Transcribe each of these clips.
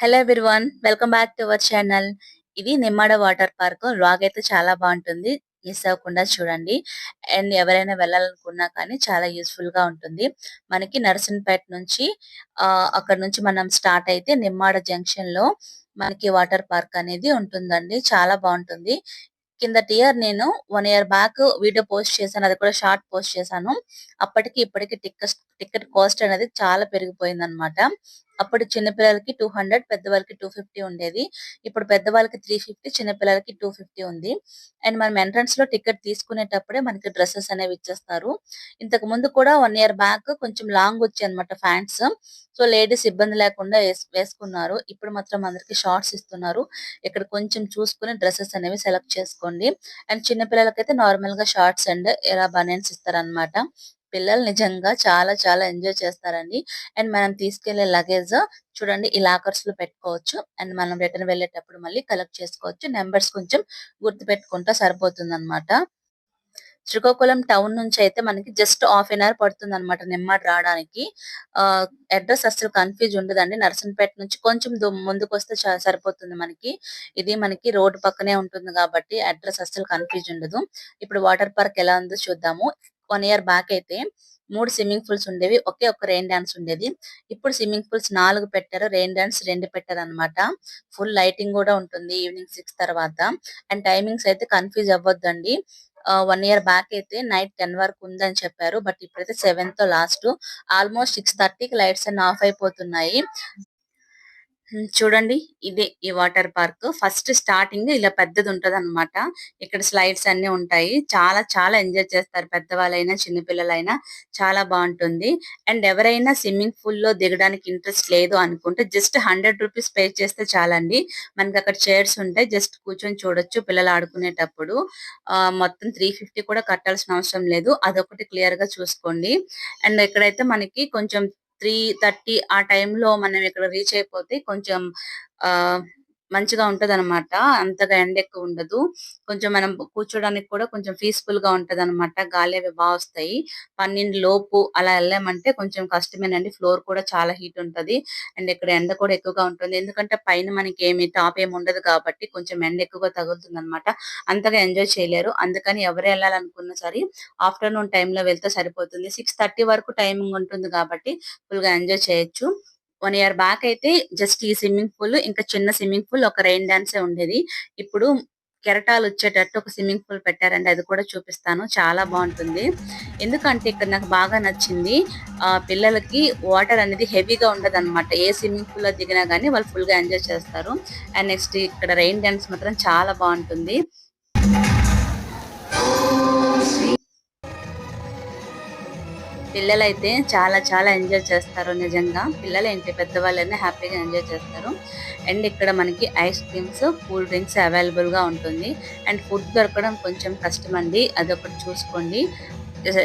Hello everyone welcome back to our channel ఇది నిమ్మాడ water park. Log అయితే చాలా బాగుంటుంది. మిస్ అవ్వకుండా చూడండి. అండ్ ఎవరైనా వెళ్ళాలనుకున్నా కానీ చాలా యూస్ఫుల్గా ఉంటుంది. మనకి నర్సన్పేట నుంచి ఆ అక్కడ నుంచి మనం స్టార్ట్ అయితే నిమ్మాడ జంక్షన్లో మనకి వాటర్ పార్క్ అనేది ఉంటుందండి. చాలా బాగుంటుంది. కిందటి ఇయర్ నేను one year back video post చేశాను. అది కూడా షార్ట్ పోస్ట్ చేశాను. అప్పటికి ఇప్పటికి టికెట్ టికెట్ కాస్ట్ అనేది చాలా పెరిగిపోయింది అనమాట అప్పుడు చిన్నపిల్లలకి టూ హండ్రెడ్ పెద్దవాళ్ళకి టూ ఫిఫ్టీ ఉండేది. ఇప్పుడు పెద్దవాళ్ళకి త్రీ ఫిఫ్టీ చిన్నపిల్లలకి టూ ఫిఫ్టీ ఉంది. అండ్ మనం ఎంట్రన్స్లో టికెట్ తీసుకునేటప్పుడే మనకి డ్రెస్సెస్ అనేవి ఇచ్చేస్తారు. ఇంతకు ముందు కూడా వన్ ఇయర్ బ్యాక్ కొంచెం లాంగ్ వచ్చాయి అనమాట ఫ్యాంట్స్ సో లేడీస్ ఇబ్బంది లేకుండా వేసుకున్నారు. ఇప్పుడు మాత్రం అందరికి షార్ట్స్ ఇస్తున్నారు. ఇక్కడ కొంచెం చూసుకుని డ్రెస్సెస్ అనేవి సెలెక్ట్ చేసుకోండి. అండ్ చిన్న పిల్లలకైతే నార్మల్గా షార్ట్స్ అండ్ ఇలా బనియన్స్ ఇస్తారనమాట పిల్లలు నిజంగా చాలా చాలా ఎంజాయ్ చేస్తారండి. అండ్ మనం తీసుకెళ్ళే లగేజ్ చూడండి ఈ లాకర్స్లో పెట్టుకోవచ్చు. అండ్ మనం రిటర్న్ వెళ్ళేటప్పుడు మళ్ళీ కలెక్ట్ చేసుకోవచ్చు. నెంబర్స్ కొంచెం గుర్తు పెట్టుకుంటే సరిపోతుంది అనమాట శ్రీకాకుళం టౌన్ నుంచి అయితే మనకి జస్ట్ హాఫ్ అన్ అవర్ పడుతుంది అనమాట నిమ్మాడ్ రావడానికి. ఆ అడ్రస్ అసలు కన్ఫ్యూజ్ ఉండదండి. నర్సన్పేట నుంచి కొంచెం ముందుకు వస్తే సరిపోతుంది మనకి. ఇది మనకి రోడ్ పక్కనే ఉంటుంది కాబట్టి అడ్రస్ అసలు కన్ఫ్యూజ్ ఉండదు. ఇప్పుడు వాటర్ పార్క్ ఎలా ఉందో చూద్దాము. వన్ ఇయర్ బ్యాక్ అయితే మూడు స్విమ్మింగ్ పూల్స్ ఉండేవి ఒకే ఒక రెయిన్ డాన్స్ ఉండేది. ఇప్పుడు స్విమ్మింగ్ పూల్స్ నాలుగు పెట్టారు రెయిన్ డాన్స్ రెండు పెట్టారు అనమాట ఫుల్ లైటింగ్ కూడా ఉంటుంది ఈవినింగ్ సిక్స్ తర్వాత. అండ్ టైమింగ్స్ అయితే కన్ఫ్యూజ్ అవ్వద్దండి. వన్ ఇయర్ బ్యాక్ అయితే నైట్ టెన్ వరకు ఉందని చెప్పారు. బట్ ఇప్పుడైతే సెవెన్తో లాస్ట్. ఆల్మోస్ట్ సిక్స్ థర్టీకి లైట్స్ అన్ని ఆఫ్ అయిపోతున్నాయి. చూడండి. ఇదే ఈ వాటర్ పార్క్. ఫస్ట్ స్టార్టింగ్ ఇలా పెద్దది ఉంటది అనమాట ఇక్కడ స్లైడ్స్ అన్ని ఉంటాయి. చాలా చాలా ఎంజాయ్ చేస్తారు. పెద్దవాళ్ళైనా చిన్నపిల్లలైనా చాలా బాగుంటుంది అండ్ ఎవరైనా స్విమ్మింగ్ పూల్లో దిగడానికి ఇంట్రెస్ట్ లేదు అనుకుంటే జస్ట్ హండ్రెడ్ రూపీస్ పే చేస్తే చాలండి. మనకి అక్కడ చైర్స్ ఉంటాయి. జస్ట్ కూర్చొని చూడొచ్చు పిల్లలు ఆడుకునేటప్పుడు. మొత్తం త్రీ ఫిఫ్టీ కూడా కట్టాల్సిన అవసరం లేదు. అదొకటి క్లియర్గా చూసుకోండి. అండ్ ఇక్కడైతే మనకి కొంచెం త్రీ థర్టీ ఆ టైంలో మనం ఇక్కడ రీచ్ అయిపోతే కొంచెం ఆ మంచిగా ఉంటది అనమాట అంతగా ఎండ ఎక్కువ ఉండదు. కొంచెం మనం కూర్చోడానికి కూడా కొంచెం పీస్ఫుల్గా ఉంటది అనమాట గాలి అవి బాగా వస్తాయి. పన్నెండు లోపు అలా వెళ్ళామంటే కొంచెం కష్టమేనండి. ఫ్లోర్ కూడా చాలా హీట్ ఉంటది. అండ్ ఇక్కడ ఎండ కూడా ఎక్కువగా ఉంటుంది. ఎందుకంటే పైన మనకి ఏమి టాప్ ఏమి ఉండదు కాబట్టి కొంచెం ఎండ ఎక్కువగా తగులుతుంది అనమాట అంతగా ఎంజాయ్ చేయలేరు. అందుకని ఎవరు వెళ్ళాలనుకున్నా సరే ఆఫ్టర్నూన్ టైంలో వెళ్తే సరిపోతుంది. సిక్స్ థర్టీ వరకు టైమింగ్ ఉంటుంది కాబట్టి ఫుల్గా ఎంజాయ్ చేయొచ్చు. వన్ ఇయర్ బ్యాక్ అయితే జస్ట్ ఈ స్విమ్మింగ్ పూల్ ఇంకా చిన్న స్విమ్మింగ్ పూల్ ఒక రెయిన్ డాన్సే ఉండేది. ఇప్పుడు కెరటాలు వచ్చేటట్టు ఒక స్విమ్మింగ్ పూల్ పెట్టారండి. అది కూడా చూపిస్తాను. చాలా బాగుంటుంది. ఎందుకంటే ఇక్కడ నాకు బాగా నచ్చింది ఆ పిల్లలకి వాటర్ అనేది హెవీగా ఉండదు అనమాట ఏ స్విమ్మింగ్ పూల్లో దిగినా కానీ వాళ్ళు ఫుల్గా ఎంజాయ్ చేస్తారు. అండ్ నెక్స్ట్ ఇక్కడ రెయిన్ డ్యాన్స్ మాత్రం చాలా బాగుంటుంది. పిల్లలైతే చాలా చాలా ఎంజాయ్ చేస్తారు నిజంగా. పిల్లలు ఏంటి పెద్దవాళ్ళైనా హ్యాపీగా ఎంజాయ్ చేస్తారు. అండ్ ఇక్కడ మనకి ఐస్ క్రీమ్స్ కూల్ డ్రింక్స్ అవైలబుల్గా ఉంటుంది. అండ్ ఫుడ్ దొరకడం కొంచెం కష్టం అండి అదొకటి చూసుకోండి.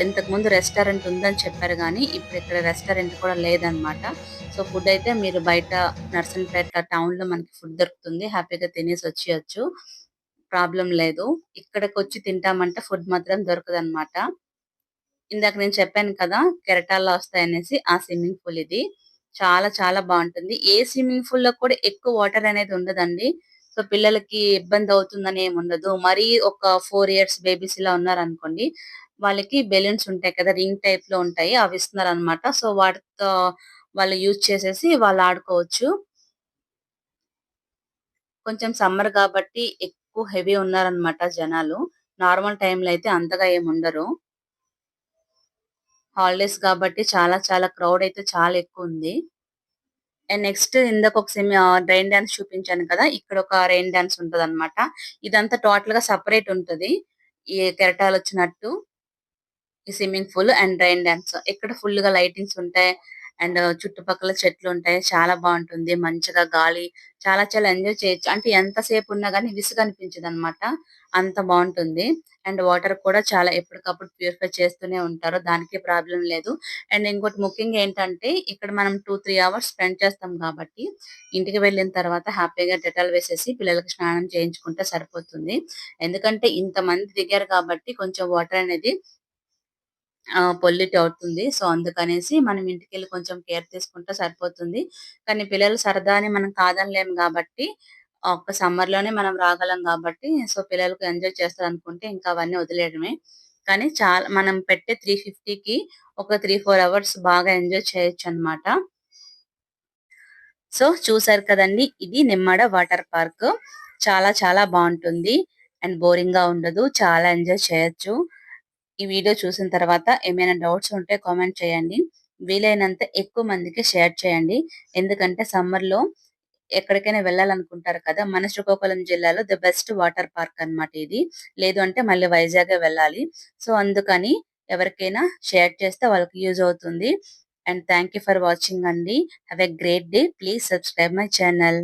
ఇంతకు ముందు రెస్టారెంట్ ఉందని చెప్పారు కానీ ఇప్పుడు ఇక్కడ రెస్టారెంట్ కూడా లేదనమాట. సో ఫుడ్ అయితే మీరు బయట నర్సన్పేట టౌన్లో మనకి ఫుడ్ దొరుకుతుంది. హ్యాపీగా తినేసి వచ్చేయచ్చు. ప్రాబ్లం లేదు. ఇక్కడికి వచ్చి తింటామంటే ఫుడ్ మాత్రం దొరకదు అనమాట ఇందాక నేను చెప్పాను కదా కెరటాల్లో వస్తాయనేసి ఆ స్విమ్మింగ్ పూల్ ఇది. చాలా చాలా బాగుంటుంది. ఏ స్విమ్మింగ్ పూల్లో కూడా ఎక్కువ వాటర్ అనేది ఉండదండి. సో పిల్లలకి ఇబ్బంది అవుతుందని ఏమి ఉండదు. మరీ ఒక ఫోర్ ఇయర్స్ బేబీస్ ఇలా ఉన్నారనుకోండి వాళ్ళకి బెలూన్స్ ఉంటాయి కదా రింగ్ టైప్లో ఉంటాయి. అవి ఇస్తున్నారు అనమాట సో వాటితో వాళ్ళు యూజ్ చేసేసి వాళ్ళు ఆడుకోవచ్చు. కొంచెం సమ్మర్ కాబట్టి ఎక్కువ హెవీ ఉన్నారనమాట జనాలు. నార్మల్ టైంలో అయితే అంతగా ఏమి ఉండరు. హాలిడేస్ కాబట్టి చాలా చాలా క్రౌడ్ అయితే చాలా ఎక్కువ ఉంది. అండ్ నెక్స్ట్ ఇందాక ఒక సెమీ రెయిన్ డాన్స్ చూపించాను కదా ఇక్కడ ఒక రెయిన్ డాన్స్ ఉంటది అనమాట ఇదంతా టోటల్గా సపరేట్ ఉంటది. ఈ కెరటాలు వచ్చినట్టు ఈ swimming pool and rain dance. ఇక్కడ ఫుల్గా లైటింగ్స్ ఉంటాయి అండ్ చుట్టుపక్కల చెట్లు ఉంటాయి చాలా బాగుంటుంది. మంచిగా గాలి చాలా చాలా ఎంజాయ్ చేయొచ్చు. అంటే ఎంతసేపు ఉన్నా కానీ విసుగు అనిపించదు అనమాట అంత బాగుంటుంది. అండ్ వాటర్ కూడా చాలా ఎప్పటికప్పుడు ప్యూరిఫై చేస్తూనే ఉంటారు. దానికి ప్రాబ్లం లేదు. అండ్ ఇంకోటి ముఖ్యంగా ఏంటంటే ఇక్కడ మనం టూ త్రీ అవర్స్ స్పెండ్ చేస్తాం కాబట్టి ఇంటికి వెళ్ళిన తర్వాత హ్యాపీగా డెటాల్ వేసేసి పిల్లలకి స్నానం చేయించుకుంటే సరిపోతుంది. ఎందుకంటే ఇంత మంది దిగారు కాబట్టి కొంచెం వాటర్ అనేది పొల్యూట్ అవుతుంది. సో, అందుకనేసి మనం ఇంటికెళ్ళి కొంచెం కేర్ తీసుకుంటే సరిపోతుంది. కానీ పిల్లలు సరదా అని మనం కాదనలేము కాబట్టి ఒక్క సమ్మర్‌లోనే మనం రాగలం కాబట్టి సో, పిల్లలకు ఎంజాయ్ చేస్తారు అనుకుంటే ఇంకా అవన్నీ వదిలేయడమే. కానీ చాలా మనం పెట్టే 350కి ఒక 3, 4 అవర్స్ బాగా ఎంజాయ్ చేయొచ్చు అనమాట సో, చూసారు కదండి ఇది నిమ్మడ వాటర్ పార్క్. చాలా చాలా బాగుంటుంది అండ్ బోరింగ్‌గా ఉండదు. చాలా ఎంజాయ్ చేయొచ్చు. ఈ వీడియో చూసిన తర్వాత ఏమైనా డౌట్స్ ఉంటే కామెంట్ చేయండి. వీలైనంత ఎక్కువ మందికి షేర్ చేయండి. ఎందుకంటే సమ్మర్‌లో ఎక్కడికైనా వెళ్ళాలనుకుంటారు కదా! మన శ్రీకాకుళం జిల్లాలో ది బెస్ట్ వాటర్ పార్క్ అన్నమాట ఇది. లేదు అంటే మళ్ళీ వైజాగే వెళ్ళాలి. సో, అందుకని ఎవరికైనా షేర్ చేస్తే వాళ్ళకి యూజ్ అవుతుంది. And thank you for watching అండి. Have a great day. Please subscribe my channel.